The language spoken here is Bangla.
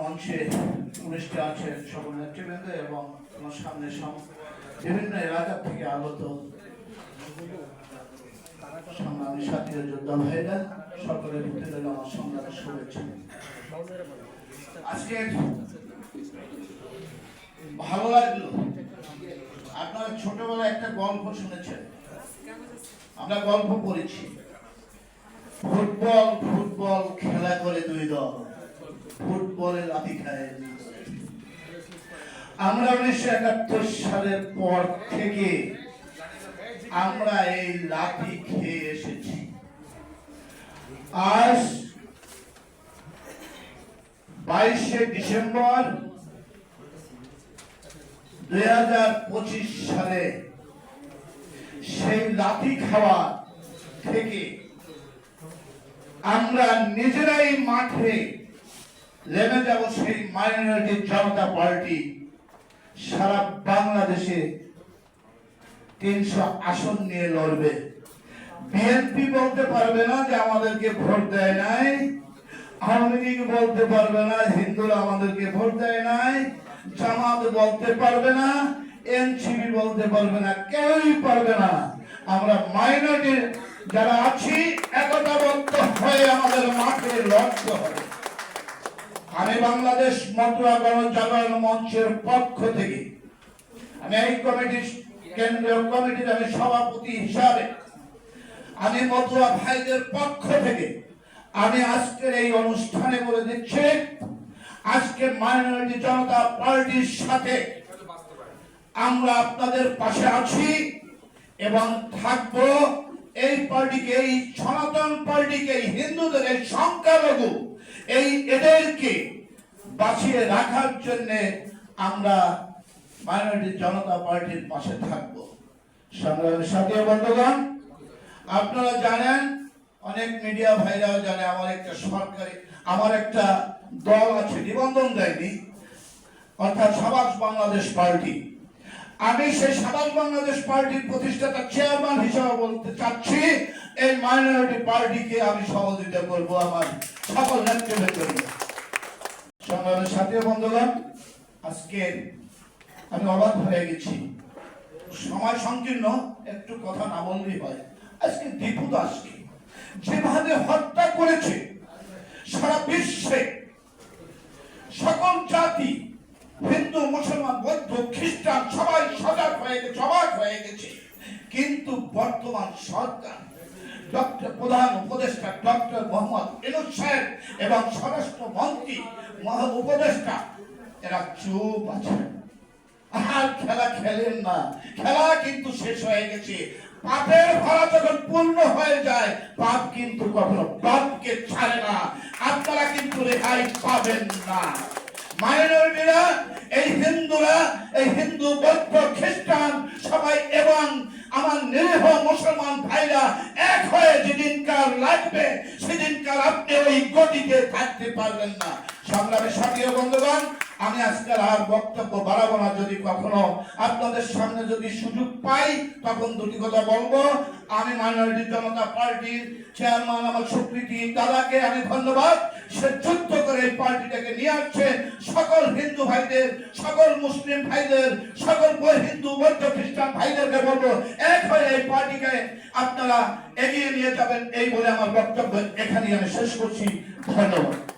মঞ্চে সকল নেতৃবৃন্দ এবং আমার সামনে বিভিন্ন এলাকা থেকে আগত সংগ্রামী যোদ্ধা ভাইরা, সকলের রইল আমার সংগ্রামের শুভেচ্ছা। আজকে ভালো লাগল। আপনারা ছোটবেলায় একটা গল্প শুনেছেন। আমরা গল্প পড়েছি। ফুটবল ফুটবল খেলা করে দুই দল। ফুটবলের দল। আমরা উনিশশো একাত্তর সালের পর থেকে আমরা এই লাঠি খেয়ে এসেছি আজ বাইশে ডিসেম্বর দুই হাজার পঁচিশ সালে সেই লাঠি খাওয়া থেকে আমরা নিজেরাই মাঠে নেমে যাব সেই মাইনরিটি জনতা পার্টি সারা বাংলাদেশে তিনশো আসন নিয়ে লড়বে। বিএনপি বলতে পারবে না যে আমাদেরকে ভোট দেয় নাই, আওয়ামী লীগ বলতে পারবে না, হিন্দুরা আমাদেরকে ভোট দেয় নাই, জামাত বলতে পারবে না এনসিপি বলতে পারবে না, কেউই পারবে না। আমরা মাইনরিটি যারা আছি, একতাবদ্ধ হয়ে আমাদের মাঠে লড়তে হবে। আমি বাংলাদেশ মতুয়া গণজাগরণ মঞ্চের পক্ষ থেকে আমি এই কমিটির কেন্দ্রীয় কমিটির আমি সভাপতি হিসাবে আমি মতুয়া ভাইদের পক্ষ থেকে আমি আজকের এই অনুষ্ঠানে বলে দিচ্ছি, আজকে মাইনরিটি জনতা পার্টির সাথে আমরা আপনাদের পাশে আছি এবং থাকব। এই পার্টিকে, এই সনাতন পার্টিকে হিন্দুদের, এই সংখ্যালঘু, এই এদেরকে বাঁচিয়ে রাখার জন্য আমরা মাইনরিটি জনতা পার্টির পাশে থাকব। সংগ্রামের সাথে বন্ধুগণ, আপনারা জানেন, অনেক মিডিয়া ভাইরাও জানে, আমার একটা সরকারি, আমার একটা দল আছে, নিবন্ধন দেয়নি, অর্থাৎ সাবাস বাংলাদেশ পার্টি। আমি সেই সাবাস বাংলাদেশ পার্টির প্রতিষ্ঠাতা চেয়ারম্যান হিসেবে বলতে চাচ্ছি, এই মাইনরিটি পার্টিকে আমি সহযোগিতা করব আমার সকল নেতৃবৃন্দ সংগ্রামের সাথে বন্ধুগণ, আজকে আমি অবাক হয়ে গেছি। সময় সংকীর্ণ, একটু কথা না বললেই হয়। আজকে দীপু দাসকে যেভাবে হত্যা করেছে, সারা বিশ্বে সকল জাতি হিন্দু, মুসলমান, বৌদ্ধ, খ্রিস্টান, সবাই সজাগ হয়ে গেছে, অবাক হয়ে গেছে। কিন্তু বর্তমান সরকার, ডক্টর, প্রধান উপদেষ্টা, ডক্টর মোহাম্মদ সাহেব এবং স্বরাষ্ট্র মন্ত্রী, মহা উপদেষ্টা, এরা চুপ আর খেলা খেলেন না। খেলা কিন্তু শেষ হয়ে গেছে। পাপের ভরা যখন পূর্ণ হয়ে যায়, পাপ কিন্তু কখনো পাপকে ছাড়ে না। আপনারা কিন্তু রেহাই পাবেন না। মাইনরিটিরা এই হিন্দুরা, এই হিন্দু, বৌদ্ধ, খ্রিস্টান, সবাই এবং আমার নিরীহ মুসলমান ভাইরা এক হয়ে যেদিনকার লাগবে, সেদিনকার আপনি ওই গতিতে থাকতে পারবেন না। সংগ্রামের সক্রিয় বন্ধুগণ আমি আজকাল আর বক্তব্য বাড়াবো না। যদি কখনো আপনাদের সামনে যদি সুযোগ পাই, তখন দুটি কথা বলব। আমি মাইনরিটি জনতা পার্টির চেয়ারম্যান আমার স্বীকৃতি দাদাকে আমি ধন্যবাদ। সে যুদ্ধ করে এই পার্টিটাকে নিয়ে আসছে। সকল হিন্দু ভাইদের, সকল মুসলিম ভাইদের, সকল হিন্দু, বৌদ্ধ খ্রিস্টান ভাইদেরকে বলব, এক হয়ে এই পার্টিকে আপনারা এগিয়ে নিয়ে যাবেন। এই বলে আমার বক্তব্য এখানেই আমি শেষ করছি। ধন্যবাদ।